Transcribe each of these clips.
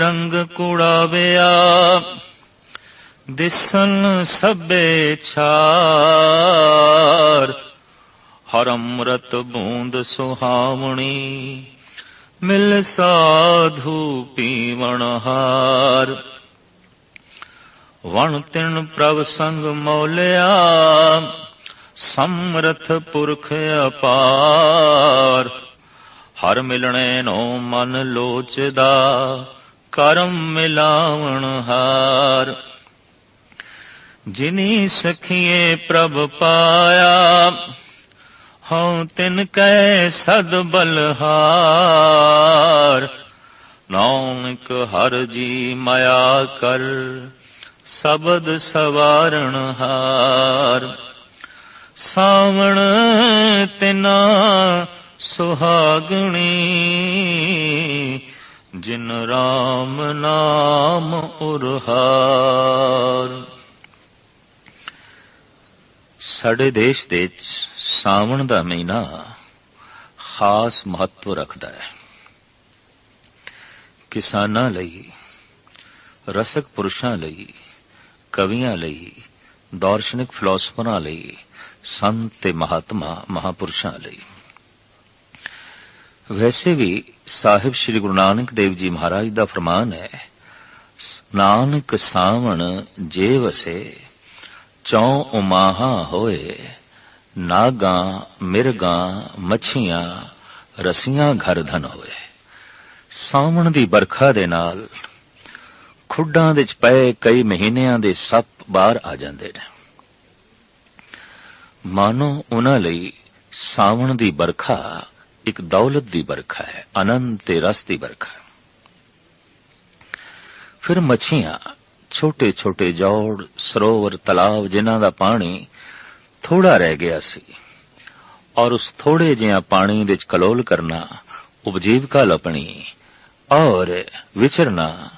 ਰੰਗ ਕੁੜਾਵਿਆ, ਦਿਸਨ ਸਭੇ ਛਾਰ। ਹਰ ਅੰਮ੍ਰਿਤ ਬੂੰਦ ਸੁਹਾਵਣੀ, ਮਿਲ ਸਾਧੂ ਪੀਵਣ ਹਾਰ। ਵਣ ਤਿਣ ਪ੍ਰਭ ਸੰਗ ਮੌਲਿਆ, ਸਮਰਥ ਪੁਰਖ ਅਪਾਰ। ਹਰ ਮਿਲਣੇ ਨੋ ਮਨ ਲੋਚਦਾ ਕਰਮ ਮਿਲਾਵਣ ਹਾਰ। ਜਿਨੀ ਸਖੀਏ ਪ੍ਰਭ ਪਾਇਆ, ਹਉ ਤਿਨ ਕੈ ਸਦ ਬਲਹਾਰ। ਨਾਨਕ ਹਰ ਜੀ ਮਾਇਆ ਕਰ, ਸਬਦ ਸਵਾਰਣ ਹਾਰ। ਸਾਵਣ ਤਿਨਾ ਸੁਹਾਗਣੀ ਜਿਨ ਰਾਮ ਨਾਮ ਉਰਹਾਰ। ਸਾਡੇ ਦੇਸ਼ ਦੇ ਵਿੱਚ ਸਾਵਣ ਦਾ ਮਹੀਨਾ ਖਾਸ ਮਹੱਤਵ ਰੱਖਦਾ ਹੈ। ਕਿਸਾਨਾਂ ਲਈ, ਰਸਕ ਪੁਰਸ਼ਾਂ ਲਈ, ਕਵੀਆਂ ਲਈ, ਦਾਰਸ਼ਨਿਕ ਫਿਲਾਸਫਰਾਂ ਲਈ, ਸੰਤ ਤੇ ਮਹਾਤਮਾ ਮਹਾਪੁਰਸ਼ਾਂ ਲਈ। ਵੈਸੇ ਵੀ ਸਾਹਿਬ ਸ੍ਰੀ ਗੁਰੂ ਨਾਨਕ ਦੇਵ ਜੀ ਮਹਾਰਾਜ ਦਾ ਫਰਮਾਨ ਹੈ, ਨਾਨਕ ਸਾਵਣ ਜੇ ਵਸੇ, ਚੌ ਉਮਾਹਾ ਹੋਏ, ਨਾਗਾਂ ਮਿਰਗਾਂ ਮੱਛੀਆਂ, ਰਸੀਆਂ ਘਰ ਧਨ ਹੋਏ। ਸਾਵਣ ਦੀ ਬਰਖਾ ਦੇ ਨਾਲ ਖੁੱਡਾਂ ਵਿੱਚ ਪਏ ਕਈ ਮਹੀਨਿਆਂ ਦੇ ਸੱਪ ਬਾਹਰ ਆ ਜਾਂਦੇ ਨੇ। ਮਾਨੋ ਉਹਨਾਂ ਲਈ ਸਾਵਣ ਦੀ ਬਰਖਾ ਇੱਕ ਦੌਲਤ ਦੀ ਬਰਖਾ ਹੈ ਆਨੰਦ ਤੇ ਰਸ ਦੀ ਬਰਖਾ ਫਿਰ ਮੱਛੀਆਂ ਛੋਟੇ ਛੋਟੇ ਜੋੜ, ਸਰੋਵਰ, ਤਲਾਬ, ਜਿਨ੍ਹਾਂ ਦਾ ਪਾਣੀ ਥੋੜਾ ਰਹਿ ਗਿਆ ਸੀ, ਔਰ ਉਸ ਥੋੜੇ ਜਿਹਾ ਪਾਣੀ ਵਿੱਚ ਕਲੋਲ ਕਰਨਾ ਉਪਜੀਵਕਾ ਲਪਣੀ ਔਰ ਵਿਚਰਨਾ,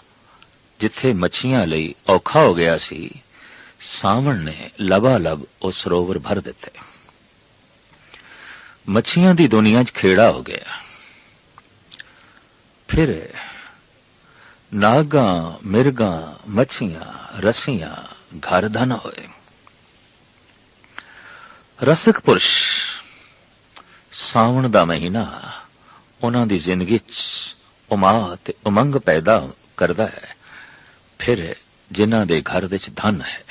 ਜਿੱਥੇ ਮੱਛੀਆਂ ਲਈ ਔਖਾ ਹੋ ਗਿਆ ਸੀ, ਸਾਵਣ ਨੇ ਲਬਾ ਲਬ ਉਹ ਸਰੋਵਰ ਭਰ ਦਿੱਤੇ। ਮੱਛੀਆਂ ਦੀ ਦੁਨੀਆ 'ਚ ਖੇੜਾ ਹੋ ਗਿਆ। ਫਿਰ ਨਾਗਾਂ, ਮਿਰਗਾਂ, ਮੱਛੀਆਂ, ਰਸੀਆਂ ਘਰ ਧਨ ਹੋਏ। ਰਸਕ ਪੁਰਸ਼ ਸਾਵਣ ਦਾ ਮਹੀਨਾ ਉਹਨਾਂ ਦੀ ਜ਼ਿੰਦਗੀ 'ਚ ਉਮਾ ਤੇ ਉਮੰਗ ਪੈਦਾ ਕਰਦਾ ਹੈ। ਫਿਰ ਜਿਨ੍ਹਾਂ ਦੇ ਘਰ ਵਿੱਚ ਧਨ ਹੈ।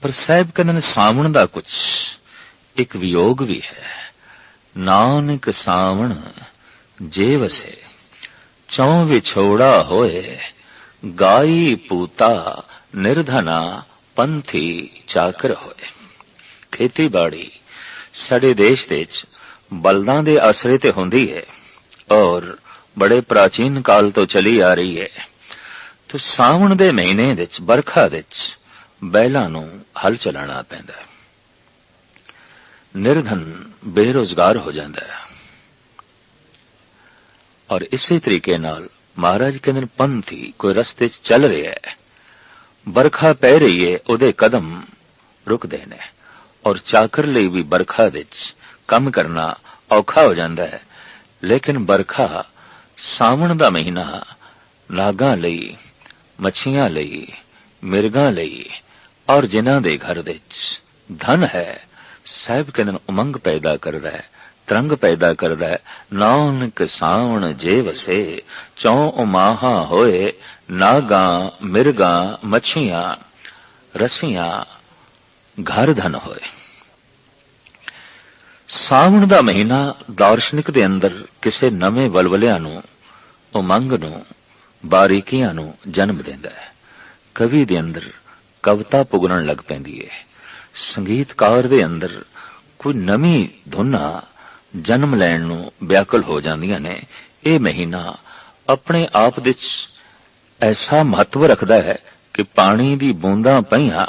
ਪਰ ਸਾਹਿਬ ਕਹਿੰਦੇ ਸਾਵਣ ਦਾ ਕੁਝ ਇੱਕ ਵਿਯੋਗ ਵੀ ਹੈ। ਨਾਨਕ ਸਾਵਣ ਜੇ ਵਸੇ, ਚੌ ਵਿਛੋੜਾ ਹੋਏ, ਗਾਈ ਪੂਤਾ ਨਿਰਧਨਾ ਪੰਥੀ ਚਾਕਰ ਹੋਏ। ਖੇਤੀਬਾੜੀ ਸਾਡੇ ਦੇਸ਼ ਦੇ ਵਿੱਚ ਬਲਦਾਂ ਦੇ ਆਸਰੇ ਤੇ ਹੁੰਦੀ ਹੈ ਔਰ ਬੜੇ ਪ੍ਰਾਚੀਨ ਕਾਲ ਤੋਂ ਚਲੀ ਆ ਰਹੀ ਹੈ। ਤੇ ਸਾਵਣ ਦੇ ਮਹੀਨੇ ਵਿੱਚ ਬਰਖਾ ਵਿੱਚ ਬੈਲਾਂ ਨੂੰ ਹਲ ਚਲਾਣਾ ਪੈਂਦਾ ਹੈ। ਨਿਰਧਨ ਬੇਰੋਜ਼ਗਾਰ ਹੋ ਜਾਂਦਾ ਹੈ ਔਰ ਇਸੇ ਤਰੀਕੇ ਨਾਲ ਮਹਾਰਾਜ ਕਹਿੰਦੇ ਪੰਥੀ ਕੋਈ ਰਸਤੇ 'ਚ ਚੱਲ ਰਿਹਾ ਹੈ ਬਰਖਾ ਪੈ ਰਹੀ ਹੈ ਉਹਦੇ ਕਦਮ ਰੁਕਦੇ ਨੇ ਔਰ ਚਾਕਰ ਲਈ ਵੀ ਬਰਖਾ ਵਿੱਚ ਕੰਮ ਕਰਨਾ ਔਖਾ ਹੋ ਜਾਂਦਾ ਹੈ ਲੇਕਿਨ ਬਰਖਾ ਸਾਵਣ ਦਾ ਮਹੀਨਾ ਨਾਗਾਂ ਲਈ ਮੱਛੀਆਂ ਲਈ ਮਿਰਗਾਂ ਲਈ ਔਰ ਜਿਨ੍ਹਾਂ ਦੇ ਘਰ ਵਿੱਚ ਧਨ ਹੈ ਸਾਹਿਬ ਕਹਿੰਦੇ ਉਮੰਗ ਪੈਦਾ ਕਰਦਾ ਹੈ, ਤਰੰਗ ਪੈਦਾ ਕਰਦਾ ਹੈ, ਨਾਨਕ ਸਾਵਣ ਜੇ ਵਸੇ, ਚੌ ਉਮਾਹਾ ਹੋਏ, ਨਾਗਾਂ ਮਿਰਗਾਂ ਮੱਛੀਆਂ, ਰਸੀਆਂ, ਘਰ ਧਨ ਹੋਏ। ਸਾਵਣ ਦਾ ਮਹੀਨਾ ਦਾਰਸ਼ਨਿਕ ਦੇ ਅੰਦਰ ਕਿਸੇ ਨਵੇਂ ਵਲਵਲਿਆਂ ਨੂੰ, ਉਮੰਗ ਨੂੰ, ਬਾਰੀਕੀਆਂ ਨੂੰ ਜਨਮ ਦਿੰਦਾ ਹੈ। ਕਵੀ ਦੇ ਅੰਦਰ ਕਵਿਤਾ ਪੁਗਣ ਲੱਗ ਪੈਂਦੀ ਹੈ। ਸੰਗੀਤਕਾਰ ਦੇ ਅੰਦਰ ਕੋਈ ਨਵੀਂ ਧੁਨਾ ਜਨਮ ਲੈਣ ਨੂੰ ਵਿਆਕਲ ਹੋ ਜਾਂਦੀਆਂ ਨੇ। ਇਹ ਮਹੀਨਾ ਆਪਣੇ ਆਪ ਵਿੱਚ ਐਸਾ ਮਹੱਤਵ ਰੱਖਦਾ ਹੈ ਕਿ ਪਾਣੀ ਦੀ ਬੂੰਦਾਂ ਪਈਆਂ,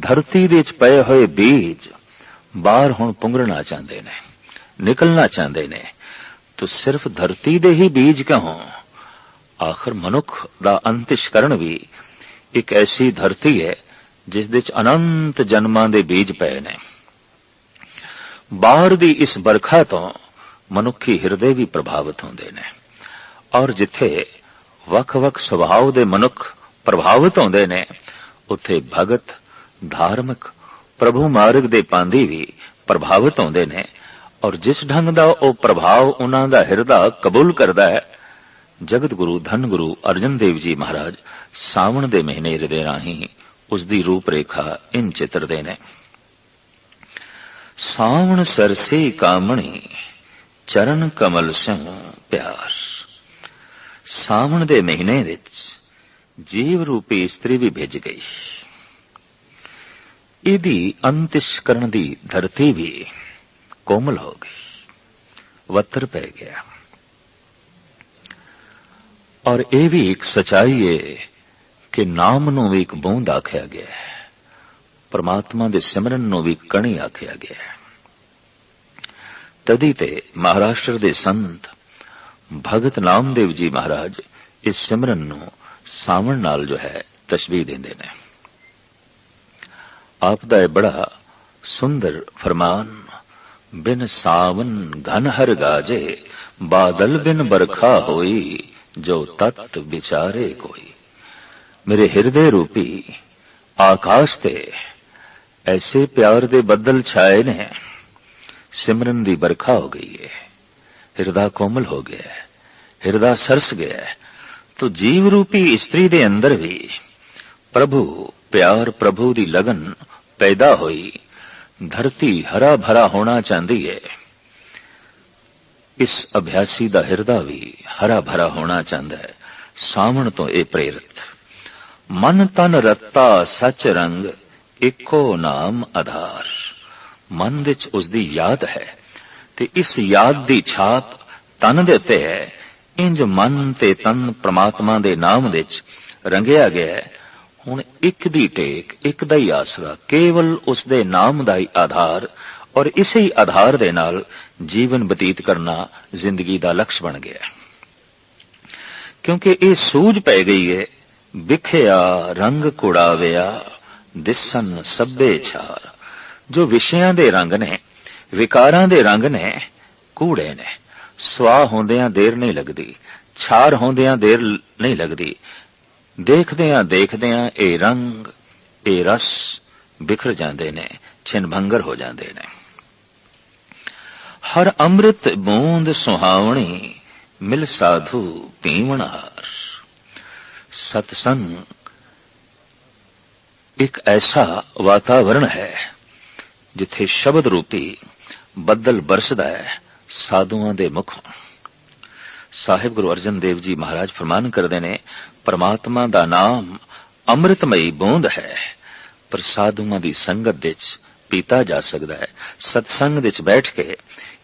ਧਰਤੀ ਦੇ ਵਿੱਚ ਪਏ ਹੋਏ ਬੀਜ ਬਾਹਰ ਹੁਣ ਪੁੰਗਰਨਾ ਚਾਹੁੰਦੇ ਨੇ, ਨਿਕਲਣਾ ਚਾਹੁੰਦੇ ਨੇ। ਤੋ ਸਿਰਫ ਧਰਤੀ ਦੇ ਹੀ ਬੀਜ ਕਿਉਂ ਆਖਰ ਮਨੁੱਖ ਦਾ ਅੰਤਿਸ਼ਕਰਨ ਵੀ ਇੱਕ ਐਸੀ ਧਰਤੀ ਹੈ ਜਿਸ ਦੇ ਚ ਅਨੰਤ ਜਨਮਾਂ ਦੇ ਬੀਜ ਪਏ ਨੇ। ਬਾਹਰ ਦੀ ਇਸ ਬਰਖਾ ਤੋਂ ਮਨੁੱਖੀ ਹਿਰਦੇ ਵੀ ਪ੍ਰਭਾਵਿਤ ਹੁੰਦੇ ਨੇ। ਔਰ ਜਿੱਥੇ ਵੱਖ-ਵੱਖ ਸੁਭਾਅ ਦੇ ਮਨੁੱਖ ਪ੍ਰਭਾਵਿਤ ਹੁੰਦੇ ਨੇ, ਉੱਥੇ ਭਗਤ, ਧਾਰਮਿਕ, ਪ੍ਰਭੂ ਮਾਰਗ ਦੇ ਪਾਂਦੀ ਵੀ ਪ੍ਰਭਾਵਿਤ ਹੁੰਦੇ ਨੇ। ਔਰ ਜਿਸ ਢੰਗ ਦਾ ਉਹ ਪ੍ਰਭਾਵ ਉਹਨਾਂ ਦਾ ਹਿਰਦਾ ਕਬੂਲ ਕਰਦਾ ਹੈ, ਜਗਤ ਗੁਰੂ, ਧੰਨ ਗੁਰੂ ਅਰਜਨ ਦੇਵ ਜੀ ਮਹਾਰਾਜ ਸਾਵਣ ਦੇ ਮਹੀਨੇ ਦੇ ਰਾਹੀਂ ਉਸ ਦੀ ਰੂਪ ਰੇਖਾ ਇਨ ਚਿੱਤਰਦੇ ਨੇ। ਸਾਵਣ ਸਰਸੇ ਕਾਮਣੀ, ਚਰਨ ਕਮਲ ਸਿੰਘ ਪਿਆਰ। ਸਾਵਣ ਦੇ ਮਹੀਨੇ ਵਿੱਚ ਜੀਵ ਰੂਪੀ ਇਸਤਰੀ ਵੀ ਭਿੱਜ ਗਈ। ਇਹਦੀ ਅੰਤਿਸ਼ ਕਰਨ ਦੀ ਧਰਤੀ ਵੀ ਕੋਮਲ ਹੋ ਗਈ। ਵਤਰ ਪੈ ਗਿਆ। ਔਰ ਇਹ ਵੀ ਇੱਕ ਸਚਾਈ ਹੈ ਕਿ ਨਾਮ ਨੂੰ ਵੀ ਇੱਕ ਬੂੰਦ ਆਖਿਆ ਗਿਆ ਹੈ। ਪਰਮਾਤਮਾ ਦੇ ਸਿਮਰਨ ਨੂੰ ਵੀ ਕਣੀ ਆਖਿਆ ਗਿਆ ਹੈ। ਤਦੀ ਤੇ ਮਹਾਰਾਸ਼ਟਰ ਦੇ ਸੰਤ ਭਗਤ ਨਾਮਦੇਵ ਜੀ ਮਹਾਰਾਜ ਇਸ ਸਿਮਰਨ ਨੂੰ ਸਾਵਣ ਨਾਲ ਜੋ ਹੈ ਤਸ਼ਬੀਹ ਦਿੰਦੇ ਨੇ। ਆਪ ਦਾ ਇਹ ਬੜਾ ਸੁੰਦਰ ਫਰਮਾਨ, ਬਿਨ ਸਾਵਨ ਘਨ ਹਰ ਗਾਜੇ, ਬਾਦਲ ਬਿਨ ਬਰਖਾ ਹੋਈ, ਜੋ ਤਤ ਵਿਚਾਰੇ ਕੋਈ। ਮੇਰੇ ਹਿਰਦੇ ਰੂਪੀ ਆਕਾਸ਼ ਤੇ ਐਸੇ ਪਿਆਰ ਦੇ ਬੱਦਲ ਛਾਏ ਨੇ। ਸਿਮਰਨ ਦੀ ਬਰਖਾ ਹੋ ਗਈ ਹੈ ਹਿਰਦਾ ਕੋਮਲ ਹੋ ਗਿਆ ਹੈ। ਹਿਰਦਾ ਸਰਸ ਗਿਆ ਹੈ। ਤੋ ਜੀਵ ਰੂਪੀ ਇਸਤਰੀ ਦੇ ਅੰਦਰ ਵੀ ਪ੍ਰਭੂ, ਪਿਆਰ ਪ੍ਰਭੂ ਦੀ ਲਗਨ ਪੈਦਾ ਹੋਈ। ਧਰਤੀ ਹਰਾ ਭਰਾ ਹੋਣਾ ਚਾਹੁੰਦੀ ਹੈ ਇਸ ਅਭਿਆਸੀ ਦਾ ਹਿਰਦਾ ਵੀ ਹਰਾ ਭਰਾ ਹੋਣਾ ਚਾਹੁੰਦਾ ਹੈ। ਸਾਵਣ ਤੋਂ ਇਹ ਪ੍ਰੇਰਿਤ। ਮਨ ਤਨ ਰੱਤਾ ਸੱਚ ਰੰਗ, ਇੱਕੋ ਨਾਮ ਆਧਾਰ। ਮਨ ਵਿੱਚ ਉਸ ਦੀ ਯਾਦ ਹੈ ਤੇ ਇਸ ਯਾਦ ਦੀ ਛਾਪ ਤਨ ਦੇ ਉੱਤੇ ਹੈ। ਇੰਜ ਮਨ ਤੇ ਤਨ ਪ੍ਰਮਾਤਮਾ ਦੇ ਨਾਮ ਵਿੱਚ ਰੰਗਿਆ ਗਿਆ ਹੈ। ਹੁਣ ਇੱਕ ਦੀ ਟੇਕ, ਇੱਕ ਦਾ ਹੀ ਆਸਰਾ, ਕੇਵਲ ਉਸ ਦੇ ਨਾਮ ਦਾ ਹੀ ਆਧਾਰ ਔਰ ਇਸੇ ਹੀ ਆਧਾਰ ਦੇ ਨਾਲ ਜੀਵਨ ਬਤੀਤ ਕਰਨਾ ਜ਼ਿੰਦਗੀ ਦਾ ਲਕਸ਼ ਬਣ ਗਿਆ। ਕਿਉਂਕਿ ਇਹ ਸੂਝ ਪੈ ਗਈ ਹੈ ਵਿਖਿਆ, ਰੰਗ ਕੁੜਾਵਿਆ, ਦਿਸਨ ਸੱਬੇ ਛਾਰ। ਜੋ ਵਿਸ਼ਿਆਂ ਦੇ ਰੰਗ ਨੇ, ਵਿਕਾਰਾਂ ਦੇ ਰੰਗ ਨੇ, ਕੂੜੇ ਨੇ। ਸਵਾ ਹੁੰਦਿਆਂ ਦੇਰ ਨਹੀਂ ਲੱਗਦੀ, ਛਾਰ ਹੁੰਦਿਆਂ ਦੇਰ ਨਹੀਂ ਲੱਗਦੀ। ਦੇਖਦਿਆਂ ਦੇਖਦਿਆਂ ਇਹ ਰੰਗ, ਇਹ ਰਸ ਬਿਖਰ ਜਾਂਦੇ ਨੇ ਛਿਨਭੰਗਰ ਹੋ ਜਾਂਦੇ ਨੇ। ਹਰ ਅੰਮ੍ਰਿਤ ਬੂੰਦ ਸੁਹਾਵਣੀ, ਮਿਲ ਸਾਧੂ ਪੀਵਣਾਰ ਸਤਸੰਗ ਇੱਕ ਐਸਾ ਵਾਤਾਵਰਣ ਹੈ ਜਿੱਥੇ ਸ਼ਬਦ ਰੂਪੀ ਬੱਦਲ ਬਰਸਦਾ ਹੈ ਸਾਧੂਆਂ ਦੇ ਮੁਖੋਂ ਸਾਹਿਬ ਗੁਰੂ ਅਰਜਨ ਦੇਵ ਜੀ ਮਹਾਰਾਜ ਫਰਮਾਨ ਕਰਦੇ ਨੇ ਪਰਮਾਤਮਾ ਦਾ ਨਾਮ ਅੰਮ੍ਰਿਤਮਈ ਬੂੰਦ ਹੈ ਪਰ ਸਾਧੂਆਂ ਦੀ ਸੰਗਤ ਵਿੱਚ ਪੀਤਾ ਜਾ ਸਕਦਾ ਹੈ ਸਤਸੰਗ ਵਿੱਚ ਬੈਠ ਕੇ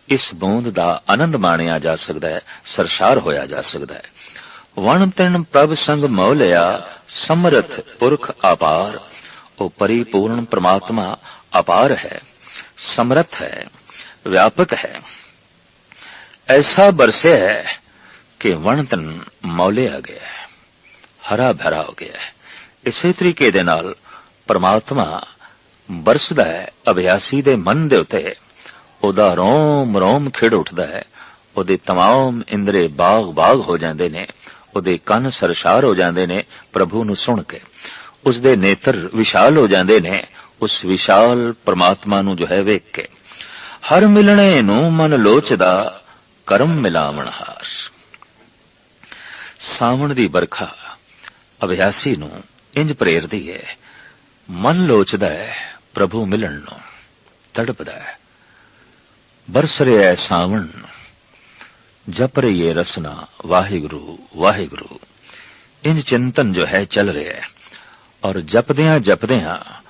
ਇਸ ਬੂੰਦ ਦਾ ਆਨੰਦ ਮਾਣਿਆ ਜਾ ਸਕਦਾ ਹੈ ਸਰਸ਼ਾਰ ਹੋਇਆ ਜਾ ਸਕਦਾ ਹੈ ਵਣ ਤਿਣ ਪ੍ਰਭ ਸੰਗ ਮੌਲਿਆ ਸਮਰਥ ਪੁਰਖ ਆਪਾਰ ਉਹ ਪਰਿਪੂਰਨ ਪ੍ਰਮਾਤਮਾ ਅਪਾਰ ਹੈ ਸਮਰਥ ਹੈ ਵਿਆਪਕ ਹੈ ਐਸਾ ਬਰਸਿਆ ਹੈ ਕਿ ਵਣਤਨ ਮੌਲੇ ਆ ਗਿਆ ਹੈ ਹਰਾ ਭਰਾ ਹੋ ਗਿਆ ਹੈ ਇਸੇ ਤਰੀਕੇ ਦੇ ਨਾਲ ਪਰਮਾਤਮਾ ਬਰਸਦਾ ਹੈ ਅਭਿਆਸੀ ਦੇ ਮਨ ਦੇ ਉੱਤੇ ਉਹਦਾ ਰੋਮ ਰੋਮ ਖਿੜ ਉੱਠਦਾ ਹੈ ਉਹਦੇ तमाम ਇੰਦਰੇ ਬਾਗ ਬਾਗ ਹੋ ਜਾਂਦੇ ਨੇ ਉਹਦੇ ਕੰਨ ਸਰਸ਼ਾਰ ਹੋ ਜਾਂਦੇ ਨੇ, ਪ੍ਰਭੂ ਨੂੰ ਸੁਣ ਕੇ। ਉਸ ਦੇ ਨੇਤਰ ਵਿਸ਼ਾਲ ਹੋ ਜਾਂਦੇ ਨੇ, ਉਸ ਵਿਸ਼ਾਲ ਪਰਮਾਤਮਾ ਨੂੰ ਜੋ ਹੈ ਵੇਖ ਕੇ। ਹਰ ਮਿਲਣੇ ਨੂੰ ਮਨ ਲੋਚਦਾ, ਕਰਮ ਮਿਲਾਵਣ ਹਾਰ। ਸਾਵਣ ਦੀ ਬਰਖਾ ਅਭਿਆਸੀ ਨੂੰ ਇੰਜ ਪ੍ਰੇਰਦੀ ਹੈ ਮਨ ਲੋਚਦਾ ਹੈ ਪ੍ਰਭੂ ਮਿਲਣ ਨੂੰ ਤੜਪਦਾ ਹੈ ਬਰਸ ਰਿਹਾ ਹੈ ਸਾਵਣ ਜਪ ਰਹੀ ਹੈ ਰਸਨਾ, ਵਾਹਿਗੁਰੂ ਵਾਹਿਗੁਰੂ। ਇੰਜ ਚਿੰਤਨ ਜੋ ਹੈ, ਚੱਲ ਰਿਹਾ ਹੈ। ਔਰ ਜਪਦਿਆਂ ਜਪਦਿਆਂ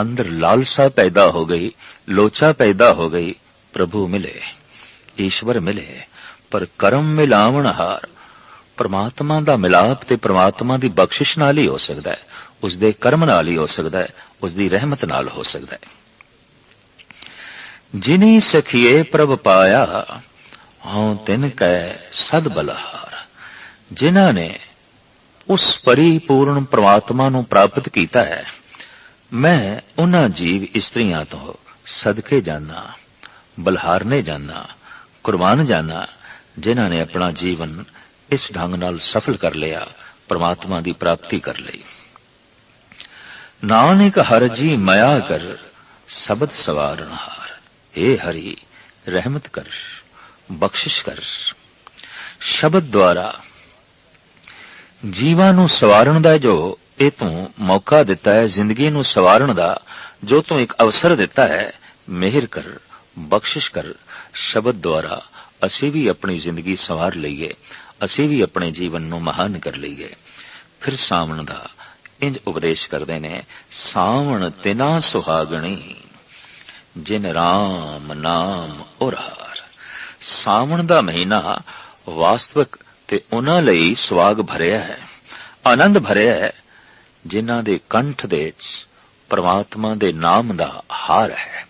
ਅੰਦਰ ਲਾਲਸਾ ਪੈਦਾ ਹੋ ਗਈ, ਲੋਚਾ ਪੈਦਾ ਹੋ ਗਈ, ਪ੍ਰਭੂ ਮਿਲੇ, ਈਸ਼ਵਰ ਮਿਲੇ। ਪਰ ਕਰਮ ਮਿਲਾਵਣ ਹਾਰ, ਪਰਮਾਤਮਾ ਦਾ ਮਿਲਾਪ ਤੇ ਪਰਮਾਤਮਾ ਦੀ ਬਖਸ਼ਿਸ਼ ਨਾਲ ਹੀ ਹੋ ਸਕਦਾ ਹੈ। ਉਸ ਦੇ ਕਰਮ ਨਾਲ ਹੀ ਹੋ ਸਕਦਾ ਹੈ ਉਸ ਦੀ ਰਹਿਮਤ ਨਾਲ ਹੋ ਸਕਦਾ ਹੈ। ਜਿਨੀ ਸਖੀਏ ਪ੍ਰਭ ਪਾਇਆ ਹਉ ਤਿਨ ਕੈ ਸਦ ਬਲਹਾਰ। ਜਿਨ੍ਹਾਂ ਨੇ ਉਸ ਪਰਿਪੂਰਨ ਪ੍ਰਮਾਤਮਾ ਨੂੰ ਪ੍ਰਾਪਤ ਕੀਤਾ ਹੈ, ਮੈਂ ਉਹਨਾਂ ਜੀਵ ਇਸਤਰੀਆਂ ਤੋਂ ਸਦਕੇ ਜਾਣਾ ਬਲਹਾਰਨੇ ਜਾਣਾ ਕੁਰਬਾਨ ਜਾਣਾ ਜਿਨ੍ਹਾਂ ਨੇ ਆਪਣਾ ਜੀਵਨ ਇਸ ਢੰਗ ਨਾਲ ਸਫਲ ਕਰ ਲਿਆ, ਪ੍ਰਮਾਤਮਾ ਦੀ ਪ੍ਰਾਪਤੀ ਕਰ ਲਈ। ਨਾਨਕ ਹਰ ਜੀ ਮਾਇਆ ਕਰ, ਸ਼ਬਦ ਸਵਾਰਨ ਹਾਰ। ਏ ਹਰੀ, ਰਹਿਮਤ ਕਰ। ਬਖਸ਼ਿਸ਼ ਕਰ। ਸ਼ਬਦ ਦੁਆਰਾ ਜੀਵਾਂ ਨੂੰ ਸਵਾਰਨ ਦਾ ਜੋ ਇਹ ਤੂੰ ਮੌਕਾ ਦਿੱਤਾ ਹੈ, ਜ਼ਿੰਦਗੀ ਨੂੰ ਸਵਾਰਨ ਦਾ ਜੋ ਤੂੰ ਇੱਕ ਅਵਸਰ ਦਿੱਤਾ ਹੈ, ਮਿਹਰ ਕਰ, ਬਖਸ਼ਿਸ਼ ਕਰ। ਸ਼ਬਦ ਦੁਆਰਾ ਅਸੀਂ ਵੀ ਆਪਣੀ ਜ਼ਿੰਦਗੀ ਸੰਵਾਰ ਲਈਏ, ਅਸੀਂ ਵੀ ਆਪਣੇ ਜੀਵਨ ਨੂੰ ਮਹਾਨ ਕਰ ਲਈਏ। ਫਿਰ ਸਾਵਣ ਦਾ ਇੰਜ ਉਪਦੇਸ਼ ਕਰਦੇ ਨੇ, ਸਾਵਣ ਤਿਨਾ ਸੁਹਾਗਣੀ, ਜਿਨ ਰਾਮ ਨਾਮ ਉਰਹਾਰ ਸਾਵਣ ਦਾ ਮਹੀਨਾ ਵਾਸਤਵਿਕ ਤੇ ਉਹਨਾਂ ਲਈ ਸੁਆਗ ਭਰਿਆ ਹੈ, ਆਨੰਦ ਭਰਿਆ ਹੈ, ਜਿਨ੍ਹਾਂ ਦੇ ਕੰਠ ਦੇ ਵਿੱਚ ਦੇ ਨਾਮ ਦਾ ਹਾਰ ਹੈ।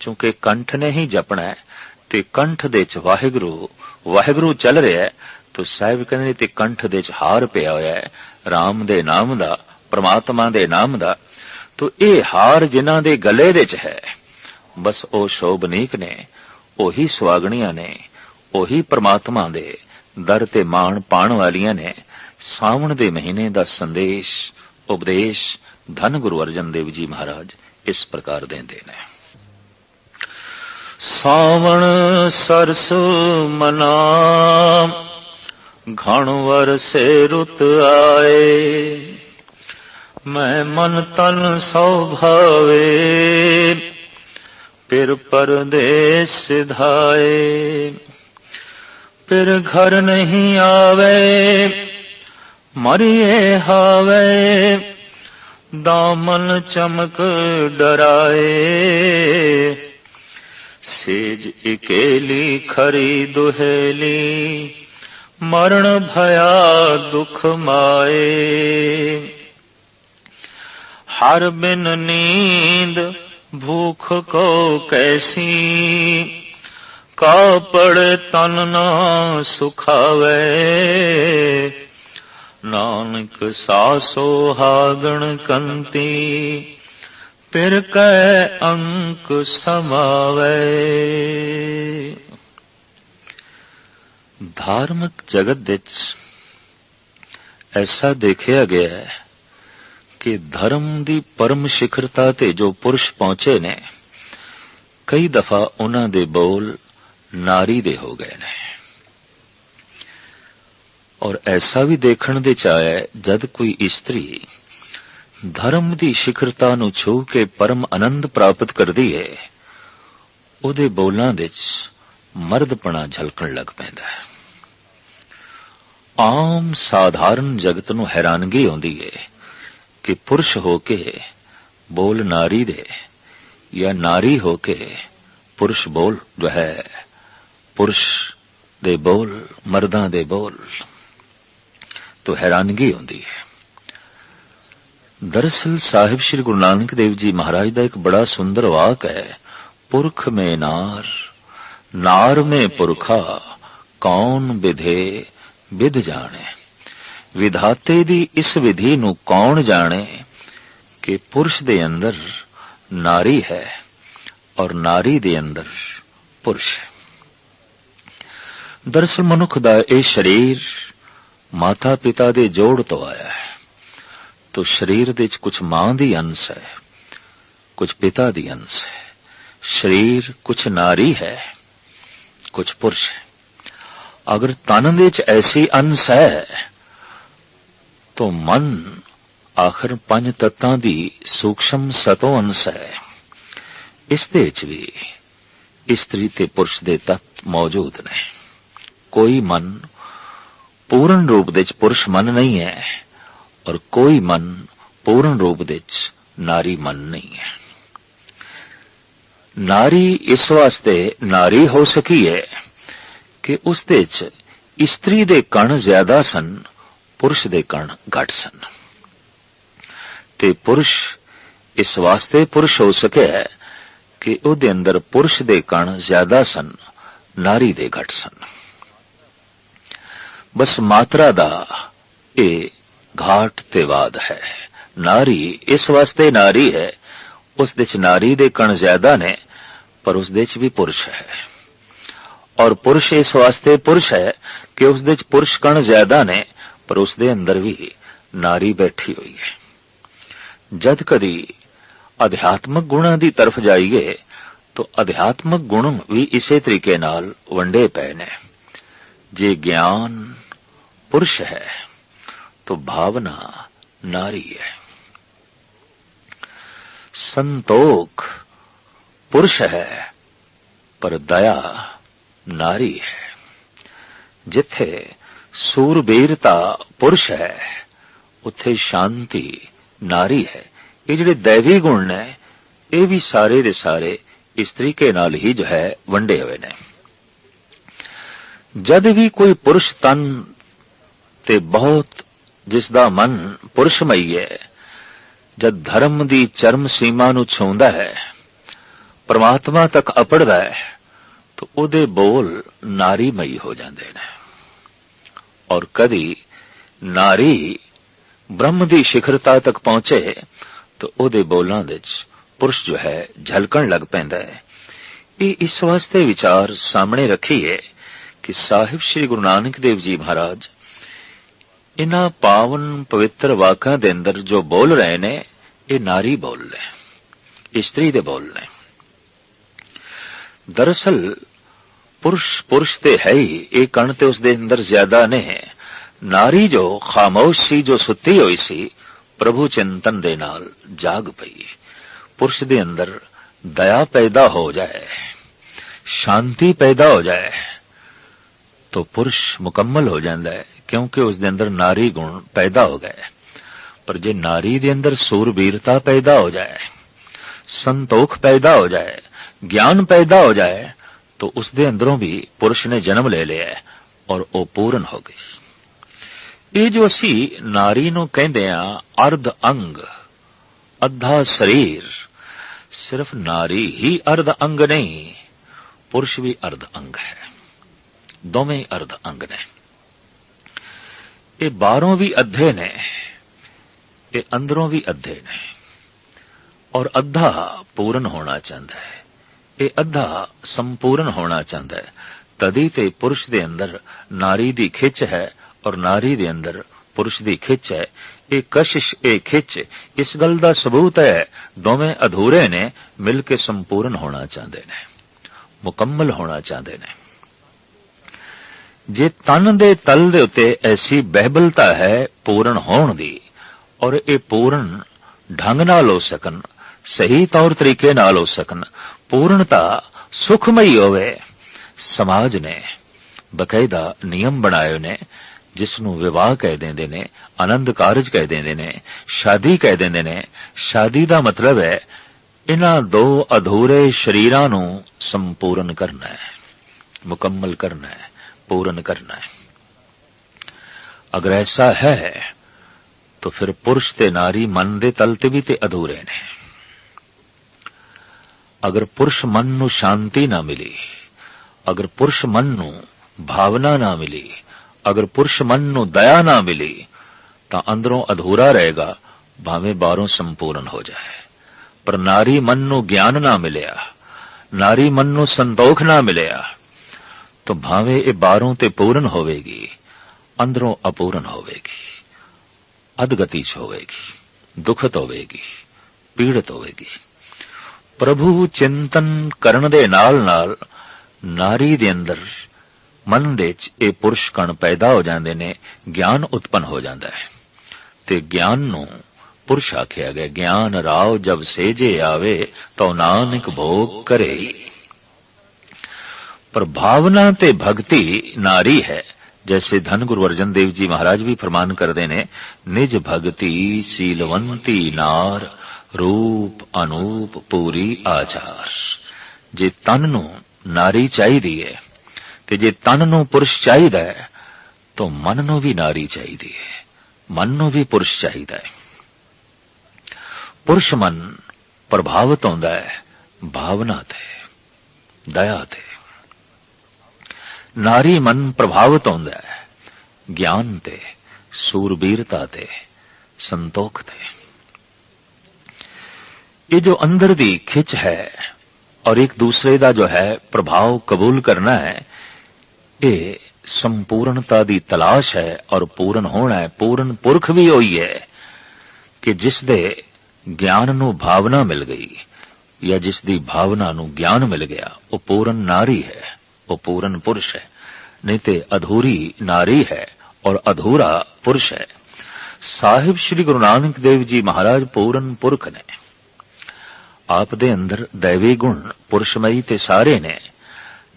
ਕਿਉਂਕਿ ਕੰਠ ਨੇ ਹੀ ਜਪਣਾ ਹੈ ਤੇ ਕੰਠ ਦੇ ਵਿੱਚ ਵਾਹਿਗੁਰੂ ਵਾਹਿਗੁਰੂ ਚੱਲ ਰਿਹਾ ਹੈ, ਤੋ ਸਾਹਿਬ ਕਹਿੰਦੇ ਤੇ ਕੰਠ ਦੇ ਵਿੱਚ ਹਾਰ ਪਿਆ ਹੋਇਆ ਹੈ RAM ਦੇ ਨਾਮ ਦਾ, ਪ੍ਰਮਾਤਮਾ ਦੇ ਨਾਮ ਦਾ। ਤੋ ਇਹ ਹਾਰ ਜਿਨ੍ਹਾਂ ਦੇ ਗਲੇ ਦੇ ਵਿੱਚ ਹੈ, ਬਸ ਉਹ ਸ਼ੋਭਨੀਕ ਨੇ ਉਹੀ ਸੁਆਗਣੀਆਂ ਨੇ, ਉਹੀ ਪ੍ਰਮਾਤਮਾ ਦੇ ਦਰ ਤੇ ਮਾਣ ਪਾਣ ਵਾਲੀਆਂ ਨੇ, ਸਾਵਣ ਦੇ ਮਹੀਨੇ ਦਾ ਸੰਦੇਸ਼, ਉਪਦੇਸ਼ ਧੰਨ ਗੁਰੂ ਅਰਜਨ ਦੇਵ ਜੀ ਮਹਾਰਾਜ ਇਸ ਪ੍ਰਕਾਰ ਦਿੰਦੇ ਨੇ। ਸਾਵਣ ਸਰਸ ਮਨਾ ਘਣ ਵਰਸੇ ਰੁਤ ਆਏ। ਮੈਂ ਮਨ ਤਨ ਸੋ ਭਾਵੇ ਫਿਰ ਪਰਦੇਸ ਸਿਧਾਏ ਫਿਰ ਘਰ ਨਹੀਂ ਆਵੇ, ਮਰੀਏ ਹਾਵੇ। ਦਾਮਨ ਚਮਕ ਡਰਾਏ। ਸੇਜ ਇਕੇਲੀ ਖਰੀ ਦੁਹੇਲੀ, ਮਰਨ ਭਇਆ ਦੁਖ ਮਾਏ। ਹਰ ਬਿਨ ਨੀਂਦ ਭੂਖ ਕੋ ਕੈਸੀ? ਕਾਪੜ ਤਨ ਨਾ ਸੁਖਾਵੇ। ਨਾਨਕ ਸਾਸੋ ਹਾਗਣ ਕੰਤੀ ਫਿਰ ਕੈ ਅੰਕ ਸਮਾਵੇ। ਧਾਰਮਿਕ ਜਗਤ ਵਿੱਚ ਐਸਾ ਦੇਖਿਆ ਗਿਆ ਹੈ ਕਿ ਧਰਮ ਦੀ ਪਰਮ ਸਿਖਰਤਾ ਤੇ ਜੋ ਪੁਰਸ਼ ਪਹੁੰਚੇ ਨੇ, ਕਈ ਦਫਾ ਉਹਨਾਂ ਦੇ ਬੋਲ ਨਾਰੀ ਦੇ ਹੋ ਗਏ ਨੇ। ਔਰ ਐਸਾ ਵੀ ਦੇਖਣ ਦੇ ਚ ਆਇਆ ਜਦ ਕੋਈ ਇਸਤਰੀ ਧਰਮ ਦੀ ਸਿਖਰਤਾ ਨੂੰ ਛੂ ਕੇ ਪਰਮ ਆਨੰਦ ਪ੍ਰਾਪਤ ਕਰਦੀ ਹੈ, ਉਹਦੇ ਬੋਲਾਂ ਵਿੱਚ ਮਰਦਪਣਾ ਝਲਕਣ ਲੱਗ ਪੈਂਦਾ ਹੈ। ਆਮ ਸਾਧਾਰਨ ਜਗਤ ਨੂੰ ਹੈਰਾਨਗੀ ਆਉਂਦੀ ਹੈ ਕਿ ਪੁਰਸ਼ ਹੋ ਕੇ ਬੋਲ ਨਾਰੀ ਦੇ, ਜਾਂ ਨਾਰੀ ਹੋ ਕੇ ਪੁਰਸ਼ ਬੋਲ ਜੋ ਹੈ, ਪੁਰਸ਼ ਦੇ ਬੋਲ, ਮਰਦਾਂ ਦੇ ਬੋਲ, ਤੋਂ ਹੈਰਾਨਗੀ ਹੁੰਦੀ ਹੈ। ਦਰਅਸਲ ਸਾਹਿਬ ਸ੍ਰੀ ਗੁਰੂ ਨਾਨਕ ਦੇਵ ਜੀ ਮਹਾਰਾਜ ਦਾ ਇੱਕ ਬੜਾ ਸੁੰਦਰ ਵਾਕ ਹੈ, ਪੁਰਖ ਮੇ ਨਾਰ ਨਾਰ ਮੇ ਪੁਰਖਾ, ਕੌਣ ਵਿਧੇ, ਵਿਧ ਜਾਣੇ। ਵਿਧਾਤੇ ਦੀ ਇਸ ਵਿਧੀ ਨੂੰ ਕੌਣ ਜਾਣੇ ਕਿ ਪੁਰਸ਼ ਦੇ ਅੰਦਰ ਨਾਰੀ ਹੈ ਔਰ ਨਾਰੀ ਦੇ ਅੰਦਰ ਪੁਰਸ਼ ਹੈ? ਦਰਅਸਲ ਮਨੁੱਖ ਦਾ ਇਹ ਸਰੀਰ ਮਾਤਾ ਪਿਤਾ ਦੇ ਜੋੜ ਤੋਂ ਆਇਆ ਹੈ। ਤੋ ਸਰੀਰ ਦੇ ਵਿੱਚ ਕੁਝ ਮਾਂ ਦੀ ਅੰਸ਼ ਹੈ ਕੁਝ ਪਿਤਾ ਦੀ ਅੰਸ਼ ਹੈ। ਸਰੀਰ ਕੁਝ ਨਾਰੀ ਹੈ ਕੁਝ ਪੁਰਸ਼ ਹੈ। ਅਗਰ ਤਨ ਦੇ ਵਿੱਚ ਐਸੀ ਅੰਸ਼ ਹੈ ਤੋ ਮਨ ਆਖਰ ਪੰਜ ਤੱਤਾਂ ਦੀ ਸੂਖਸ਼ਮ ਸਤੋ ਅੰਸ਼ ਹੈ। ਇਸ ਦੇ ਵਿੱਚ ਵੀ ਇਸਤਰੀ ਤੇ ਪੁਰਸ਼ ਦੇ ਤੱਤ ਮੌਜੂਦ ਨੇ। ਕੋਈ ਮਨ ਪੂਰਨ ਰੂਪ ਦੇ ਵਿੱਚ ਪੁਰਸ਼ ਮਨ ਨਹੀਂ ਹੈ ਔਰ ਕੋਈ ਮਨ ਪੂਰਨ ਰੂਪ ਵਿੱਚ ਨਾਰੀ ਮਨ ਨਹੀਂ ਹੈ। ਨਾਰੀ ਇਸ ਵਾਸਤੇ ਨਾਰੀ ਹੋ ਸਕੀ ਹੈ ਕਿ ਉਸ ਦੇ ਵਿੱਚ ਇਸਤਰੀ ਦੇ ਕਣ ਜ਼ਿਆਦਾ ਸਨ ਪੁਰਸ਼ ਦੇ ਕਣ ਘੱਟ ਸਨ। ਤੇ ਪੁਰਸ਼, ਇਸ ਵਾਸਤੇ ਪੁਰਸ਼ ਹੋ ਸਕਿਆ ਕਿ ਉਹਦੇ ਅੰਦਰ ਪੁਰਸ਼ ਦੇ ਕਣ ਜ਼ਿਆਦਾ ਸਨ, ਨਾਰੀ ਦੇ ਘੱਟ ਸਨ। ਬਸ ਮਾਤਰਾ ਦਾ ਇਹ ਘਾਟ ਤੇ ਵਾਦ ਹੈ। ਨਾਰੀ, ਇਸ ਵਾਸਤੇ ਨਾਰੀ ਹੈ, ਉਸ ਦੇ ਚ ਨਾਰੀ ਦੇ ਕਣ ਜ਼ਿਆਦਾ ਨੇ, ਪਰ ਉਸ ਦੇ ਚ ਵੀ ਪੁਰਸ਼ ਹੈ। ਔਰ ਪੁਰਸ਼ ਇਸ ਵਾਸਤੇ ਪੁਰਸ਼ ਹੈ ਕਿ ਉਸ ਦੇ ਚ ਪੁਰਸ਼ ਕਣ ਜ਼ਿਆਦਾ ਨੇ ਪਰ ਉਸ ਦੇ ਅੰਦਰ ਵੀ ਨਾਰੀ ਬੈਠੀ ਹੋਈ ਹੈ। ਜਦ ਕਦੀ ਅਧਿਆਤਮਕ ਗੁਣਾਂ ਦੀ ਤਰਫ ਜਾਈਏ, ਤਾਂ ਅਧਿਆਤਮਕ ਗੁਣ ਵੀ ਇਸੇ ਤਰੀਕੇ ਨਾਲ ਵੰਡੇ ਪਏ ਨੇ। ਜੇ ਗਿਆਨ ਪੁਰਸ਼ ਹੈ, ਤਾਂ ਭਾਵਨਾ ਨਾਰੀ ਹੈ। ਸੰਤੋਖ ਪੁਰਸ਼ ਹੈ, ਪਰ ਦਇਆ ਨਾਰੀ ਹੈ। ਜਿੱਥੇ ਸੂਰਬੀਰਤਾ ਪੁਰਸ਼ ਹੈ, ਉੱਥੇ ਸ਼ਾਂਤੀ ਨਾਰੀ ਹੈ। ਇਹ ਜਿਹੜੇ ਦੇਵੀ ਗੁਣ ਨੇ, ਇਹ ਵੀ ਸਾਰੇ ਦੇ ਸਾਰੇ ਇਸ ਤਰੀਕੇ ਨਾਲ ਹੀ ਜੋ ਹੈ, ਵੰਡੇ ਹੋਏ ਨੇ। ਜਦ ਵੀ ਕੋਈ ਪੁਰਸ਼ ਤਨ ਤੇ ਬਹੁਤ ਜਿਸ ਦਾ ਮਨ ਪੁਰਸ਼ਮਈ ਹੈ, ਜਦ ਧਰਮ ਦੀ ਚਰਮ ਸੀਮਾ ਨੂੰ ਛੂੰਦਾ ਹੈ, ਪਰਮਾਤਮਾ ਤੱਕ ਅਪੜਦਾ ਹੈ, ਤਾਂ ਉਹਦੇ ਬੋਲ ਨਾਰੀਮਈ ਹੋ ਜਾਂਦੇ ਨੇ। ਔਰ ਕਦੀ ਨਾਰੀ ਬ੍ਰਹਮ ਦੀ ਸਿਖਰਤਾ ਤੱਕ ਪਹੁੰਚੇ ਤਾਂ ਉਹਦੇ ਬੋਲਾਂ ਵਿੱਚ ਪੁਰਸ਼ ਜੋ ਹੈ ਝਲਕਣ ਲੱਗ ਪੈਂਦਾ ਹੈ ਇਹ ਇਸ ਵਾਸਤੇ ਵਿਚਾਰ ਸਾਹਮਣੇ ਰੱਖੀਏ ਕਿ ਸਾਹਿਬ ਸ੍ਰੀ ਗੁਰੂ ਨਾਨਕ ਦੇਵ ਜੀ ਮਹਾਰਾਜ ਇਨ੍ਹਾਂ ਪਾਵਨ ਪਵਿੱਤਰ ਵਾਕਾਂ ਦੇ ਅੰਦਰ ਜੋ ਬੋਲ ਰਹੇ ਨੇ ਇਹ ਨਾਰੀ ਬੋਲ ਨੇ ਇਸਤਰੀ ਦੇ ਬੋਲ ਨੇ ਦਰਅਸਲ ਪੁਰਸ਼ ਪੁਰਸ਼ ਤੇ ਹੈ ਹੀ ਇਹ ਕਣ ਤੇ ਉਸ ਦੇ ਅੰਦਰ ਜ਼ਿਆਦਾ ਨੇ ਨਾਰੀ ਜੋ ਖਾਮੋਸ਼ ਸੀ ਜੋ ਸੁੱਤੀ ਹੋਈ ਸੀ ਪ੍ਰਭੂ ਚਿੰਤਨ ਦੇ ਨਾਲ ਜਾਗ ਪਈ ਪੁਰਸ਼ ਦੇ ਅੰਦਰ ਦਇਆ ਪੈਦਾ ਹੋ ਜਾਏ ਸ਼ਾਂਤੀ ਪੈਦਾ ਹੋ ਜਾਏ तो पुरुष मुकम्मल हो जाता है क्योंकि उस दे अंदर नारी गुण पैदा हो गए पर जे नारी दे अंदर सूरबीरता पैदा हो जाए संतोख पैदा हो जाए ज्ञान पैदा हो जाए तो उस दे अंदरों भी पुरुष ने जन्म ले लिया है और ਉਹ ਪੂਰਨ ਹੋ ਗਈ ਇਹ ਜੋ ਅਸੀਂ ਨਾਰੀ ਨੂੰ ਕਹਿੰਦੇ ਆ ਅਰਧ ਅੰਗ ਅੱਧਾ ਸਰੀਰ ਸਿਰਫ ਨਾਰੀ ਹੀ ਅਰਧ ਅੰਗ ਨਹੀਂ ਪੁਰਸ਼ ਵੀ ਅਰਧ ਅੰਗ ਹੈ ਦੋਵੇਂ ਅਰਧ ਅੰਗ ਨੇ ਇਹ ਬਾਹਰੋਂ ਵੀ ਅੱਧੇ ਨੇ ਇਹ ਅੰਦਰੋਂ ਵੀ ਅੱਧੇ ਨੇ ਔਰ ਅੱਧਾ ਪੂਰਨ ਹੋਣਾ ਚਾਹੁੰਦਾ ਹੈ ਇਹ ਅੱਧਾ ਸੰਪੂਰਨ ਹੋਣਾ ਚਾਹੁੰਦਾ ਹੈ। ਤਦੀ ਤੇ ਪੁਰਸ਼ ਦੇ ਅੰਦਰ ਨਾਰੀ ਦੀ ਖਿੱਚ ਹੈ ਔਰ ਨਾਰੀ ਦੇ ਅੰਦਰ ਪੁਰਸ਼ ਦੀ ਖਿੱਚ ਹੈ। ਇਹ ਕਸ਼ਿਸ਼, ਇਹ ਖਿੱਚ, ਇਸ ਗੱਲ ਦਾ ਸਬੂਤ ਹੈ, ਦੋਵੇਂ ਅਧੂਰੇ ਨੇ, ਮਿਲ ਕੇ ਸੰਪੂਰਨ ਹੋਣਾ ਚਾਹੁੰਦੇ ਨੇ। ਮੁਕੰਮਲ ਹੋਣਾ ਚਾਹੁੰਦੇ ਨੇ। ਜੇ ਤਨ ਦੇ ਤਲ ਦੇ ਉੱਤੇ ਐਸੀ ਬਹਿਬਲਤਾ ਹੈ ਪੂਰਨ ਹੋਣ ਦੀ ਔਰ ਇਹ ਪੂਰਨ ਢੰਗ ਨਾਲ ਹੋ ਸਕਣ, ਸਹੀ ਤੌਰ ਤਰੀਕੇ ਨਾਲ ਹੋ ਸਕਣ ਪੂਰਨਤਾ ਸੁਖਮਈ ਹੋਵੇ। ਸਮਾਜ ਨੇ ਬਕਾਇਦਾ ਨਿਯਮ ਬਣਾਏ ਨੇ ਜਿਸ ਨੂੰ ਵਿਵਾਹ ਕਹਿ ਦਿੰਦੇ ਨੇ, ਆਨੰਦ ਕਾਰਜ ਕਹਿ ਦਿੰਦੇ ਨੇ, ਸ਼ਾਦੀ ਕਹਿ ਦਿੰਦੇ ਨੇ। ਸ਼ਾਦੀ ਦਾ ਮਤਲਬ ਹੈ, ਇਹਨਾਂ ਦੋ ਅਧੂਰੇ ਸ਼ਰੀਰਾਂ ਨੂੰ ਸੰਪੂਰਨ ਕਰਨਾ ਹੈ, ਮੁਕੰਮਲ ਕਰਨਾ ਹੈ, ਪੂਰਨ ਕਰਨਾ ਹੈ। ਅਗਰ ਐਸਾ ਹੈ, ਤਾਂ ਫਿਰ ਪੁਰਸ਼ ਤੇ ਨਾਰੀ ਮਨ ਦੇ ਤਲ ਤੇ ਵੀ ਤੇ ਅਧੂਰੇ ਨੇ। ਅਗਰ ਪੁਰਸ਼ ਮਨ ਨੂੰ ਸ਼ਾਂਤੀ ਨਾ ਮਿਲੀ, ਅਗਰ ਪੁਰਸ਼ ਮਨ ਨੂੰ ਭਾਵਨਾ ਨਾ ਮਿਲੀ, ਅਗਰ ਪੁਰਸ਼ ਮਨ ਨੂੰ ਦਇਆ ਨਾ ਮਿਲੀ, ਤਾਂ ਅੰਦਰੋਂ ਅਧੂਰਾ ਰਹੇਗਾ, ਭਾਵੇਂ ਬਾਹਰੋਂ ਸੰਪੂਰਨ ਹੋ ਜਾਏ। ਪਰ ਨਾਰੀ ਮਨ ਨੂੰ ਗਿਆਨ ਨਾ ਮਿਲਿਆ, ਨਾਰੀ ਮਨ ਨੂੰ ਸੰਤੋਖ ਨਾ ਮਿਲਿਆ, ਤਾਂ ਭਾਵੇਂ ਇਹ ਬਾਹਰੋਂ ਤੇ ਪੂਰਨ ਹੋਵੇਗੀ, ਅੰਦਰੋਂ ਅਪੂਰਨ ਹੋਵੇਗੀ, ਅਦਗਤੀ ਚ ਹੋਵੇਗੀ, ਦੁਖਤ ਹੋਵੇਗੀ, ਪੀੜਤ ਹੋਵੇਗੀ। ਪ੍ਰਭੂ ਚਿੰਤਨ ਕਰਨ ਦੇ ਨਾਲ ਨਾਲ ਨਾਰੀ ਦੇ ਅੰਦਰ ਮਨ ਦੇ ਚ ਇਹ ਪੁਰਸ਼ ਕਣ ਪੈਦਾ ਹੋ ਜਾਂਦੇ ਨੇ ਗਿਆਨ ਉਤਪਨ ਹੋ ਜਾਂਦਾ ਹੈ ਤੇ ਗਿਆਨ ਨੂੰ ਪੁਰਸ਼ ਆਖਿਆ ਗਿਆ ਗਿਆਨ ਰਾਵ ਜਬ ਸੇਜੇ ਆਵੇ ਤਾਂ ਨਾਨਕ ਭੋਗ ਕਰੇ पर भावना ते भक्ति नारी है जैसे धन गुरु अर्जन देव जी महाराज भी फरमान करते ने निज भक्ति सीलवंती नार ਰੂਪ ਅਨੂਪ ਪੂਰੀ ਆਚਾਰ। ਜੇ ਤਨ ਨੂੰ ਨਾਰੀ ਚਾਹੀਦੀ ਹੈ ਤੇ ਜੇ ਤਨ ਨੂੰ ਪੁਰਸ਼ ਚਾਹੀਦਾ ਹੈ ਤਾਂ ਮਨ ਨੂੰ ਵੀ ਨਾਰੀ ਚਾਹੀਦੀ ਹੈ ਮਨ ਨੂੰ ਵੀ ਪੁਰਸ਼ ਚਾਹੀਦਾ ਹੈ ਪੁਰਸ਼ ਮਨ ਪ੍ਰਭਾਵਿਤ ਹੁੰਦਾ ਹੈ ਭਾਵਨਾ ਤੇ, ਦਇਆ ਤੇ। ਨਾਰੀ ਮਨ ਪ੍ਰਭਾਵਿਤ ਹੁੰਦਾ ਹੈ ਗਿਆਨ ਤੇ, ਸੂਰਬੀਰਤਾ ਤੇ, ਸੰਤੋਖ ਤੇ। ਇਹ ਜੋ ਅੰਦਰ ਦੀ ਖਿੱਚ ਹੈ और एक दूसरे का जो है प्रभाव कबूल करना है ਇਹ ਸੰਪੂਰਨਤਾ ਦੀ ਤਲਾਸ਼ ਹੈ ਔਰ ਪੂਰਨ ਹੋਣਾ ਹੈ ਪੂਰਨ ਪੁਰਖ ਵੀ ਹੋਈ ਹੈ ਕਿ ਜਿਸ ਦੇ ਗਿਆਨ ਨੂੰ ਭਾਵਨਾ ਮਿਲ ਗਈ ਜਾਂ ਜਿਸ ਦੀ ਭਾਵਨਾ ਨੂੰ ਗਿਆਨ ਮਿਲ ਗਿਆ ਉਹ ਪੂਰਨ ਨਾਰੀ ਹੈ ਉਹ ਪੂਰਨ ਪੁਰਸ਼ ਹੈ ਨਹੀਂ ਤੇ ਅਧੂਰੀ ਨਾਰੀ ਹੈ ਔਰ ਅਧੂਰਾ ਪੁਰਸ਼ ਹੈ ਸਾਹਿਬ ਸ੍ਰੀ ਗੁਰੂ ਨਾਨਕ ਦੇਵ ਜੀ ਮਹਾਰਾਜ ਪੂਰਨ ਪੁਰਖ ਨੇ ਆਪ ਦੇ ਅੰਦਰ ਦੈਵੀ ਗੁਣ, ਪੁਰਸ਼ਮਈ ਤੇ ਸਾਰੇ ਨੇ,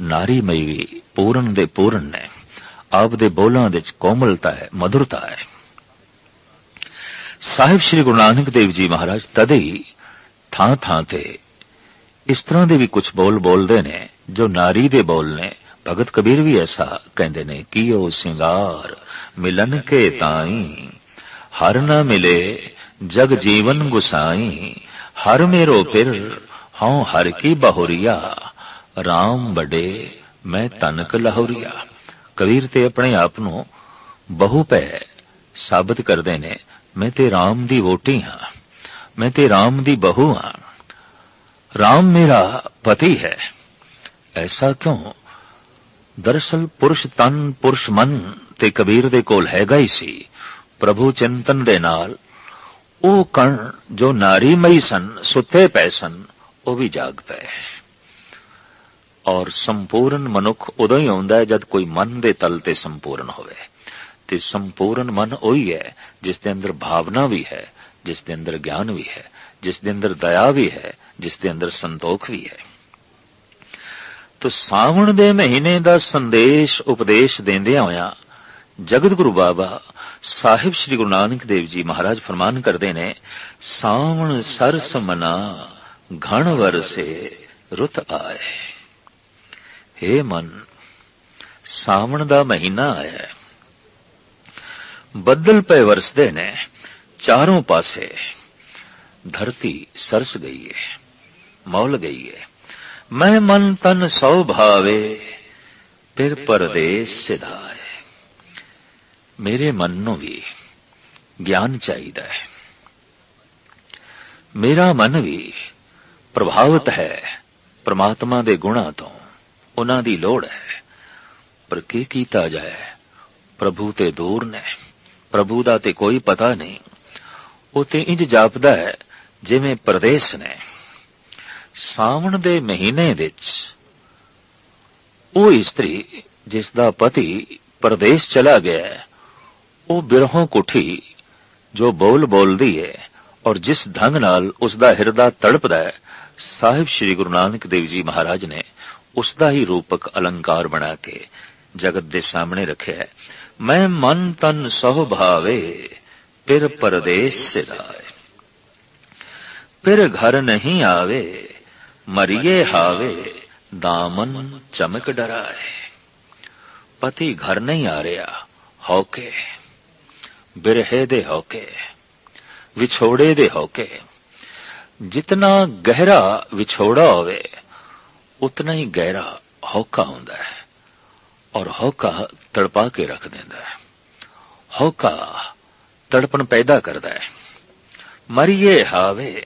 ਨਾਰੀਮਈ ਵੀ ਪੂਰਨ ਦੇ ਪੂਰਨ ਨੇ ਆਪ ਦੇ ਬੋਲਾਂ ਵਿੱਚ ਕੋਮਲਤਾ ਹੈ ਮధుਰਤਾ ਹੈ। ਸਾਹਿਬ ਸ੍ਰੀ ਗੁਰੂ ਨਾਨਕ ਦੇਵ ਜੀ ਮਹਾਰਾਜ ਤਦੇ ਹੀ ਥਾਂ ਥਾਂ ਤੇ ਇਸ ਤਰ੍ਹਾਂ ਦੇ ਵੀ ਕੁਝ ਬੋਲ ਬੋਲਦੇ ਨੇ, ਜੋ ਨਾਰੀ ਦੇ ਬੋਲ ਨੇ। ਭਗਤ ਕਬੀਰ ਵੀ ਐਸਾ ਕਹਿੰਦੇ ਨੇ ਕਿ ਉਹ ਸਿੰਗਾਰ ਮਿਲਨ ਕੇ ਤਾਈ, ਹਰ ਨਾ ਮਿਲੇ ਜਗ ਜੀਵਨ ਗੁਸਾਈ ਹਰ ਮੇਰੋ ਫਿਰ, ਹਉ ਹਰ ਕੀ ਬਹੁਰੀਆ RAM ਬੜੇ ਮੈਂ ਤਨਕ ਲਹੌਰੀਆ। ਕਬੀਰ ਤੇ ਆਪਣੇ ਆਪ ਨੂੰ ਬਹੁ ਪੈ ਸਾਬਤ ਕਰਦੇ ਨੇ, ਮੈਂ ਤੇ RAM ਦੀ ਵੋਟੀ ਹਾਂ, ਮੈਂ ਤੇ RAM ਦੀ ਬਹੂ ਹਾਂ। RAM ਮੇਰਾ ਪਤੀ ਹੈ, ਐਸਾ ਕਿਉਂ? ਦਰਅਸਲ ਪੁਰਸ਼ ਤਨ ਪੁਰਸ਼ ਮਨ ਤੇ ਕਬੀਰ ਦੇ ਕੋਲ ਹੈਗਾ ਹੀ ਸੀ, ਪ੍ਰਭੂ ਚਿੰਤਨ ਦੇ ਨਾਲ ਉਹ ਕਣ ਜੋ ਨਾਰੀਮਈ ਸਨ, ਸੁੱਤੇ ਪਏ ਸਨ, ਉਹ ਵੀ ਜਾਗ ਪਏ। ਔਰ ਸੰਪੂਰਨ ਮਨੁੱਖ ਉਦੋਂ ਹੀ ਆਉਂਦਾ ਹੈ ਜਦ ਕੋਈ ਮਨ ਦੇ ਤਲ ਤੇ ਸੰਪੂਰਨ ਹੋਵੇ। ਤੇ ਸੰਪੂਰਨ ਮਨ ਉਹੀ ਹੈ, ਜਿਸ ਦੇ ਅੰਦਰ ਭਾਵਨਾ ਵੀ ਹੈ, ਜਿਸ ਦੇ ਅੰਦਰ ਗਿਆਨ ਵੀ ਹੈ, ਜਿਸ ਦੇ ਅੰਦਰ ਦਇਆ ਵੀ ਹੈ, ਜਿਸ ਦੇ ਅੰਦਰ ਸੰਤੋਖ ਵੀ ਹੈ। ਤੋ ਸਾਵਣ ਦੇ ਮਹੀਨੇ ਦਾ ਸੰਦੇਸ਼, ਉਪਦੇਸ਼ ਦਿੰਦਿਆਂ ਹੋਇਆਂ ਜਗਤ ਗੁਰੂ ਬਾਬਾ ਸਾਹਿਬ ਸ੍ਰੀ ਗੁਰੂ ਨਾਨਕ ਦੇਵ ਜੀ ਮਹਾਰਾਜ ਫਰਮਾਨ ਕਰਦੇ ਨੇ, ਸਾਵਣ ਸਰਸ ਮਨਾ, ਘਣ ਵਰਸੇ ਰੁੱਤ ਆਏ। ਹੇ ਮਨ, ਸਾਵਣ ਦਾ ਮਹੀਨਾ ਆਇਆ ਬੱਦਲ ਪਏ ਵਰਸਦੇ ਨੇ, ਚਾਰੋਂ ਪਾਸੇ ਧਰਤੀ ਸਰਸ ਗਈ ਹੈ, ਮੌਲ ਗਈ ਹੈ। ਮੈਂ ਮਨ ਤਨ ਸੌ ਭਾਵੇ, ਫਿਰ ਪਰਦੇਸ ਸਿਧਾਏ ਮੇਰੇ ਮਨ ਨੂੰ ਵੀ ਗਿਆਨ ਚਾਹੀਦਾ ਹੈ। ਮੇਰਾ ਮਨ ਵੀ ਪ੍ਰਭਾਵਿਤ ਹੈ, ਪ੍ਰਮਾਤਮਾ ਦੇ ਗੁਣਾਂ ਤੋਂ, ਉਹਨਾਂ ਦੀ ਲੋੜ ਹੈ। ਪਰ ਕੀ ਕੀਤਾ ਜਾਏ? ਪ੍ਰਭੂ ਤੇ ਦੂਰ ਨੇ। ਪ੍ਰਭੂ ਦਾ ਤੇ ਕੋਈ ਪਤਾ ਨਹੀਂ। ਉਹ ਤੇ ਇੰਜ ਜਾਪਦਾ ਹੈ, ਜਿਵੇਂ ਪ੍ਰਦੇਸ਼ ਨੇ। ਸਾਵਣ ਦੇ ਮਹੀਨੇ ਵਿੱਚ ਉਹ ਇਸਤਰੀ, ਜਿਸ ਦਾ ਪਤੀ ਪ੍ਰਦੇਸ਼ ਚਲਾ ਗਿਆ ਉਹ ਬਿਰਹੋਂ ਕੁਠੀ ਜੋ ਬੋਲ ਬੋਲਦੀ ਹੈ ਔਰ ਜਿਸ ਢੰਗ ਨਾਲ ਉਸ ਦਾ ਹਿਰਦਾ ਤੜਪਦਾ ਹੈ, ਸਾਹਿਬ ਸ੍ਰੀ ਗੁਰੂ ਨਾਨਕ ਦੇਵ ਜੀ ਮਹਾਰਾਜ ਨੇ ਉਸ ਦਾ ਹੀ ਰੂਪਕ ਅਲੰਕਾਰ ਬਣਾ ਕੇ ਜਗਤ ਦੇ ਸਾਹਮਣੇ ਰੱਖਿਆ ਹੈ। ਮੈਂ ਮਨ ਤਨ ਸਹੁ ਭਾਵੇ, ਫਿਰ ਪਰਦੇਸ ਸਿਧਾਏ। ਫਿਰ ਘਰ ਨਹੀਂ ਆਵੇ, ਮਰੀਏ ਹਾਵੇ, ਦਾਮਨ ਚਮਕ ਡਰਾਏ। ਪਤੀ ਘਰ ਨਹੀਂ ਆ ਰਿਹਾ ਹੌਕੇ ਬਿਰਹੇ ਦੇ ਹੋਕੇ ਵਿਛੋੜੇ ਦੇ ਹੋਕੇ ਜਿਤਨਾ ਗਹਿਰਾ ਵਿਛੋੜਾ ਹੋਵੇ, ਉਤਨਾ ਹੀ ਗਹਿਰਾ ਹੌਕਾ ਹੁੰਦਾ ਹੈ ਔਰ ਹੌਕਾ ਤੜਪਾ ਕੇ ਰੱਖ ਦਿੰਦਾ ਹੈ। ਹੌਕਾ ਤੜਪਣ ਪੈਦਾ ਕਰਦਾ ਹੈ। ਮਰੀਏ ਹਾਵੇ,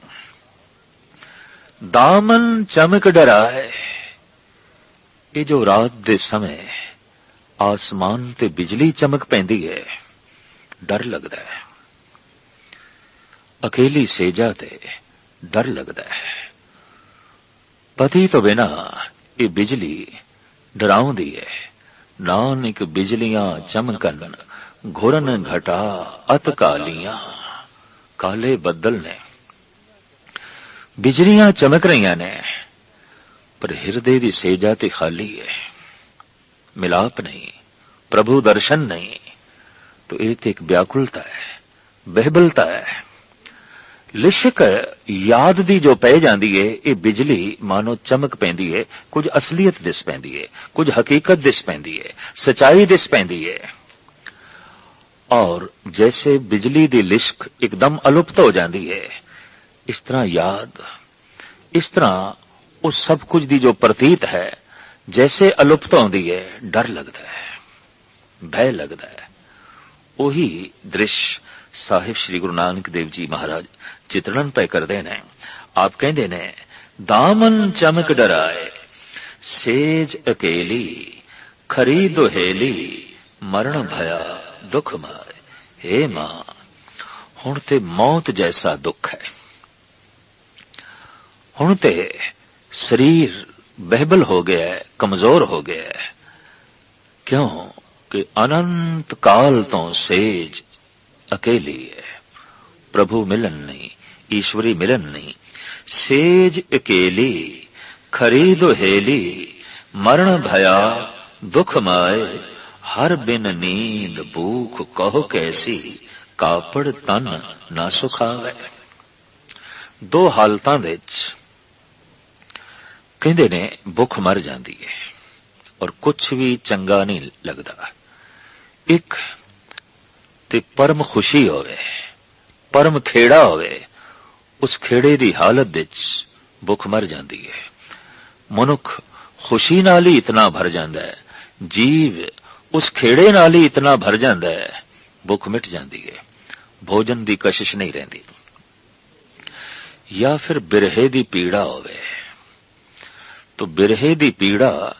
ਦਾਮਨ ਚਮਕ ਡਰਾਏ। ਇਹ ਜੋ ਰਾਤ ਦੇ ਸਮੇਂ ਆਸਮਾਨ ਤੇ ਬਿਜਲੀ ਚਮਕ ਪੈਂਦੀ ਹੈ ਡਰ ਲੱਗਦਾ ਹੈ। ਅਕੇਲੀ ਸੇਜਾ ਤੇ ਡਰ ਲੱਗਦਾ ਹੈ। ਪਤੀ ਤੋਂ ਬਿਨਾ ਇਹ ਬਿਜਲੀ ਡਰਾਉਂਦੀ ਹੈ। ਨਾਨਕ ਬਿਜਲੀਆਂ ਚਮਕਨ ਘੁਰਨ ਘਟਾ ਅਤ ਕਾਲੀਆਂ। ਕਾਲੇ ਬੱਦਲ ਨੇ। ਬਿਜਲੀਆਂ ਚਮਕ ਰਹੀਆਂ ਨੇ, ਪਰ ਹਿਰਦੇ ਦੀ ਸੇਜਾ ਤੇ ਖਾਲੀ ਹੈ। ਮਿਲਾਪ ਨਹੀਂ, ਪ੍ਰਭੂ ਦਰਸ਼ਨ ਨਹੀਂ। ਤੋ ਇਹ ਤੇ ਇੱਕ ਵਿਆਕੁਲਤਾ ਹੈ ਬਹਿਬਲਤਾ ਹੈ ਲਿਸ਼ਕ ਯਾਦ ਦੀ ਜੋ ਪੈ ਜਾਂਦੀ ਏ ਇਹ ਬਿਜਲੀ ਮਾਨੋ ਚਮਕ ਪੈਂਦੀ ਏ ਕੁਝ ਅਸਲੀਅਤ ਦਿਸ ਪੈਂਦੀ ਏ ਕੁਝ ਹਕੀਕਤ ਦਿਸ ਪੈਂਦੀ ਏ ਸਚਾਈ ਦਿਸ ਪੈਂਦੀ ਏ ਔਰ ਜੈਸੇ ਬਿਜਲੀ ਦੀ ਲਿਸ਼ਕ ਇੱਕਦਮ ਅਲੁਪਤ ਹੋ ਜਾਂਦੀ ਏ ਇਸ ਤਰ੍ਹਾਂ ਯਾਦ ਇਸ ਤਰ੍ਹਾਂ ਉਹ ਸਭ ਕੁਝ ਦੀ ਜੋ ਪ੍ਰਤੀਤ ਹੈ ਜੈਸੇ ਅਲੁਪਤ ਹੁੰਦੀ ਹੈ ਡਰ ਲੱਗਦਾ ਹੈ ਭੈ ਲੱਗਦਾ ਹੈ ਉਹੀ ਦ੍ਰਿਸ਼ ਸਾਹਿਬ ਸ੍ਰੀ ਗੁਰੂ ਨਾਨਕ ਦੇਵ ਜੀ ਮਹਾਰਾਜ ਚਿਤਰਣ ਪੈ ਕਰਦੇ ਨੇ। ਆਪ ਕਹਿੰਦੇ ਨੇ, ਦਾਮਨ ਚਮਕ ਡਰਾਏ, ਸੇਜ ਅਕੇਲੀ ਖਰੀ ਦੁਹੇਲੀ ਮਰਨ ਭਇਆ ਦੁਖ ਮਾਏ हे ਮਾਂ, ਹੁਣ ਤੇ ਮੌਤ ਜੈਸਾ ਦੁੱਖ ਹੈ। ਹੁਣ ਤੇ ਸਰੀਰ ਬਹਿਬਲ ਹੋ ਗਿਆ ਹੈ, ਕਮਜ਼ੋਰ ਹੋ ਗਿਆ ਹੈ। ਕਿਉਂ? ਕਿ ਅਨੰਤ ਕਾਲ ਤੋਂ ਸੇਜ ਅਕੇਲੀ ਹੈ ਪ੍ਰਭੂ ਮਿਲਨ ਨਹੀਂ ਈਸ਼ਵਰੀ ਮਿਲਨ ਨਹੀਂ ਸੇਜ ਅਕੇਲੀ ਖਰੀ ਦੁਹੇਲੀ ਮਰਨ ਭਇਆ ਦੁਖ ਮਾਏ ਹਰ ਬਿਨ ਨੀਂਦ ਭੂਖ ਕਹੋ ਕੈਸੀ ਕਾਪੜ ਤਨ ਨਾ ਸੁਖਾਵੇ ਦੋ ਹਾਲਤਾਂ ਵਿੱਚ ਕਹਿੰਦੇ ਨੇ ਭੁੱਖ ਮਰ ਜਾਂਦੀ ਹੈ ਔਰ ਕੁਝ ਵੀ ਚੰਗਾ ਨਹੀਂ ਲੱਗਦਾ ਇੱਕ ਤੇ ਪਰਮ ਖੁਸ਼ੀ ਹੋਵੇ, ਪਰਮ ਖੇੜਾ ਹੋਵੇ, ਉਸ ਖੇੜੇ ਦੀ ਹਾਲਤ ਵਿੱਚ ਭੁੱਖ ਮਰ ਜਾਂਦੀ ਹੈ। ਮਨੁੱਖ ਖੁਸ਼ੀ ਨਾਲ ਹੀ ਇਤਨਾ ਭਰ ਜਾਂਦਾ ਹੈ, ਜੀਵ ਉਸ ਖੇੜੇ ਨਾਲ ਹੀ ਇਤਨਾ ਭਰ ਜਾਂਦਾ ਹੈ, ਭੁੱਖ ਮਿਟ ਜਾਂਦੀ ਹੈ, ਭੋਜਨ ਦੀ ਕਸ਼ਿਸ਼ ਨਹੀਂ ਰਹਿੰਦੀ। ਜਾਂ ਫਿਰ ਬਿਰਹੇ ਦੀ ਪੀੜਾ ਹੋਵੇ, ਤੋ ਬਿਰਹੇ ਦੀ ਪੀੜਾ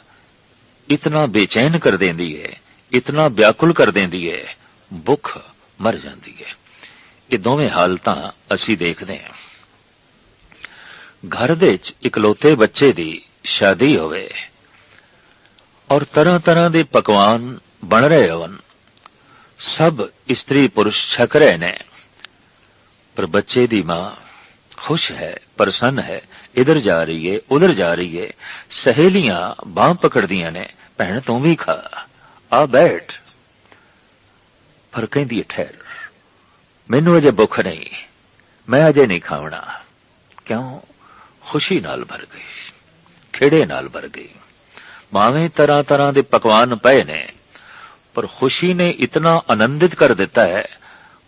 ਇਤਨਾ ਬੇਚੈਨ ਕਰ ਦਿੰਦੀ ਹੈ ਇਤਨਾ ਵਿਆਕੁਲ ਕਰ ਦਿੰਦੀ ਹੈ ਭੁੱਖ ਮਰ ਜਾਂਦੀ ਹੈ ਇਹ ਦੋਵੇਂ ਹਾਲਤਾਂ ਅਸੀਂ ਦੇਖਦੇ ਹਾਂ ਘਰ ਦੇ ਵਿੱਚ ਇਕਲੌਤੇ ਬੱਚੇ ਦੀ ਸ਼ਾਦੀ ਹੋਵੇ ਔਰ ਤਰ੍ਹਾਂ ਤਰ੍ਹਾਂ ਦੇ ਪਕਵਾਨ ਬਣ ਰਹੇ ਹੋਣ, ਸਭ ਇਸਤਰੀ ਪੁਰਸ਼ ਛਕ ਰਹੇ ਨੇ। ਪਰ ਬੱਚੇ ਦੀ ਮਾਂ ਖੁਸ਼ ਹੈ, ਪ੍ਰਸੰਨ ਹੈ, ਇਧਰ ਜਾ ਰਹੀ ਹੈ ਉਧਰ ਜਾ ਰਹੀ ਹੈ ਸਹੇਲੀਆਂ ਬਾਹ ਪਕੜਦੀਆਂ ਨੇ, ਭੈਣ ਤੂੰ ਵੀ ਖਾ। ਆ ਬੈਠ। ਪਰ ਕਹਿੰਦੀ ਠਹਿਰ। ਮੈਨੂੰ ਅਜੇ ਭੁੱਖ ਨਹੀਂ। ਮੈਂ ਅਜੇ ਨਹੀਂ ਖਾਵਣਾ। ਕਿਉਂ? ਖੁਸ਼ੀ ਨਾਲ ਭਰ ਗਈ। ਖੇੜੇ ਨਾਲ ਭਰ ਗਈ। ਮਾਵੇਂ ਤਰ੍ਹਾਂ ਤਰ੍ਹਾਂ ਦੇ ਪਕਵਾਨ ਪਏ ਨੇ, ਪਰ ਖੁਸ਼ੀ ਨੇ ਇਤਨਾ ਆਨੰਦਿਤ ਕਰ ਦਿੱਤਾ ਹੈ,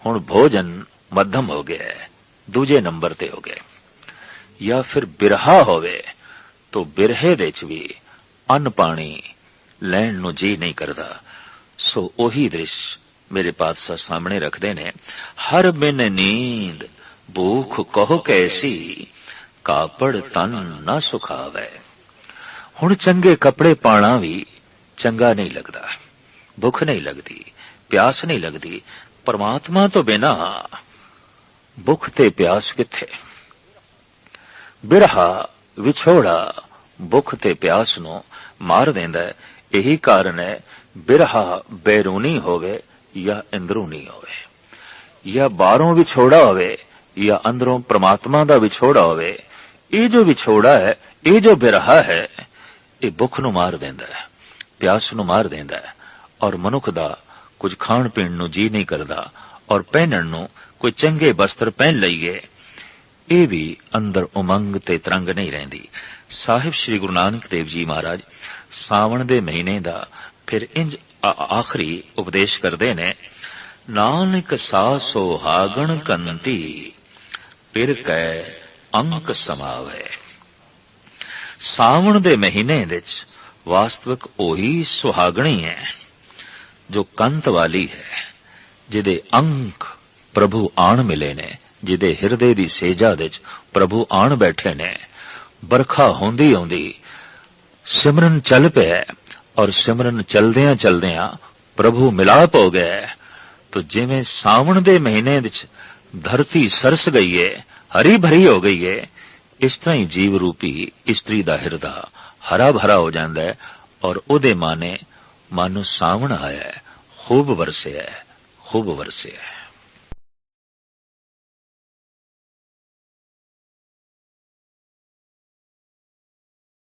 ਹੁਣ ਭੋਜਨ ਮੱਧਮ ਹੋ ਗਿਆ ਹੈ, ਦੂਜੇ ਨੰਬਰ ਤੇ ਹੋ ਗਏ ਜਾਂ ਫਿਰ ਬਿਰਹਾ ਹੋਵੇ, ਤਾਂ ਬਿਰਹੇ ਦੇ ਚ ਵੀ ਅੰਨ ਪਾਣੀ ਲੈਣ ਨੂੰ ਜੀ ਨਹੀਂ ਕਰਦਾ। ਸੋ ਉਹੀ ਦ੍ਰਿਸ਼ ਮੇਰੇ ਪਾਤਸ਼ਾਹ ਸਾਹਮਣੇ ਰੱਖਦੇ ਨੇ। ਹਰ ਬਿਨ ਨੀਂਦ, ਭੂਖ ਕਹੋ ਕੈਸੀ, ਕਾਪੜ ਤਨ ਨਾ ਸੁਖਾਵੇ। ਹੁਣ ਚੰਗੇ ਕੱਪੜੇ ਪਾਣਾ ਵੀ ਚੰਗਾ ਨਹੀਂ ਲੱਗਦਾ, ਭੁੱਖ ਨਹੀਂ ਲੱਗਦੀ, ਪਿਆਸ ਨਹੀਂ ਲੱਗਦੀ। ਪਰਮਾਤਮਾ ਤੋਂ ਬਿਨਾ ਭੁੱਖ ਤੇ ਪਿਆਸ ਕਿੱਥੇ? ਬਿਰਹਾ ਵਿਛੋੜਾ ਭੁੱਖ ਤੇ ਪਿਆਸ ਨੂੰ ਮਾਰ ਦਿੰਦਾ ਹੈ। ਇਹੀ ਕਾਰਨ ਹੈ, ਬਿਰਹਾ ਬੈਰੂਨੀ ਹੋਵੇ ਜਾਂ ਅੰਦਰੂਨੀ ਹੋਵੇ। ਜਾਂ ਬਾਹਰੋਂ ਵਿਛੋੜਾ ਹੋਵੇ ਜਾਂ ਅੰਦਰੋਂ ਪ੍ਰਮਾਤਮਾ ਦਾ ਵਿਛੋੜਾ ਹੋਵੇ, ਇਹ ਜੋ ਵਿਛੋੜਾ ਹੈ, ਇਹ ਜੋ ਬਿਰਹਾ ਹੈ, ਇਹ ਭੁੱਖ ਨੂੰ ਮਾਰ ਦਿੰਦਾ ਹੈ, ਪਿਆਸ ਨੂੰ ਮਾਰ ਦਿੰਦਾ ਹੈ ਔਰ ਮਨੁੱਖ ਦਾ ਕੁਝ ਖਾਣ ਪੀਣ ਨੂੰ ਜੀ ਨਹੀਂ ਕਰਦਾ ਔਰ ਪਹਿਨਣ ਨੂੰ ਕੋਈ ਚੰਗੇ ਵਸਤਰ ਪਹਿਨ ਲਈਏ, ਇਹ ਵੀ ਅੰਦਰ ਉਮੰਗ ਤੇ ਤਰੰਗ ਨਹੀਂ ਰਹਿੰਦੀ। ਸਾਹਿਬ ਸ੍ਰੀ ਗੁਰੂ ਨਾਨਕ ਦੇਵ ਜੀ ਮਹਾਰਾਜ ਸਾਵਣ ਦੇ ਮਹੀਨੇ ਦਾ ਫਿਰ ਇੰਜ ਆਖਰੀ ਉਪਦੇਸ਼ ਕਰਦੇ ਨੇ, ਨਾਨਕ ਸਾ ਹਾਗਣ ਕੰਤੀ, ਪਿਰ ਕੈ ਅੰਕ ਸਮਾਵੇ। ਸਾਵਣ ਦੇ ਮਹੀਨੇ ਵਿੱਚ ਵਾਸਤਵਿਕ ਉਹੀ ਸੁਹਾਗਣੀ ਹੈ, ਜੋ ਕੰਤ ਵਾਲੀ ਹੈ, ਜਿਹਦੇ ਅੰਕ ਪ੍ਰਭੂ ਆਣ ਮਿਲੇ ਨੇ, ਜਿਹਦੇ ਹਿਰਦੇ ਦੀ ਸੇਜਾ ਵਿੱਚ ਪ੍ਰਭੂ ਆਣ ਬੈਠੇ ਨੇ ਬਰਖਾ ਹੁੰਦੀ ਆਉਂਦੀ ਸਿਮਰਨ ਚੱਲ ਪਿਆ ਔਰ ਸਿਮਰਨ ਚਲਦਿਆਂ ਚਲਦਿਆਂ ਪ੍ਰਭੂ ਮਿਲਾਪ ਹੋ ਗਿਆ ਤੋ ਜਿਵੇਂ ਸਾਵਣ ਦੇ ਮਹੀਨੇ ਵਿੱਚ ਧਰਤੀ ਸਰਸ ਗਈ ਏ, ਹਰੀ ਭਰੀ ਹੋ ਗਈ ਏ, ਇਸ ਤਰ੍ਹਾਂ ਹੀ ਜੀਵ ਰੂਪੀ ਇਸਤਰੀ ਦਾ ਹਿਰਦਾ ਹਰਾ ਭਰਾ ਹੋ ਜਾਂਦਾ ਹੈ ਔਰ ਉਹਦੇ ਮਾਨੇ ਮਨ ਸਾਵਣ ਆਇਆ ਹੈ, ਖੂਬ ਵਰਸਿਆ ਹੈ, ਖੂਬ ਵਰਸਿਆ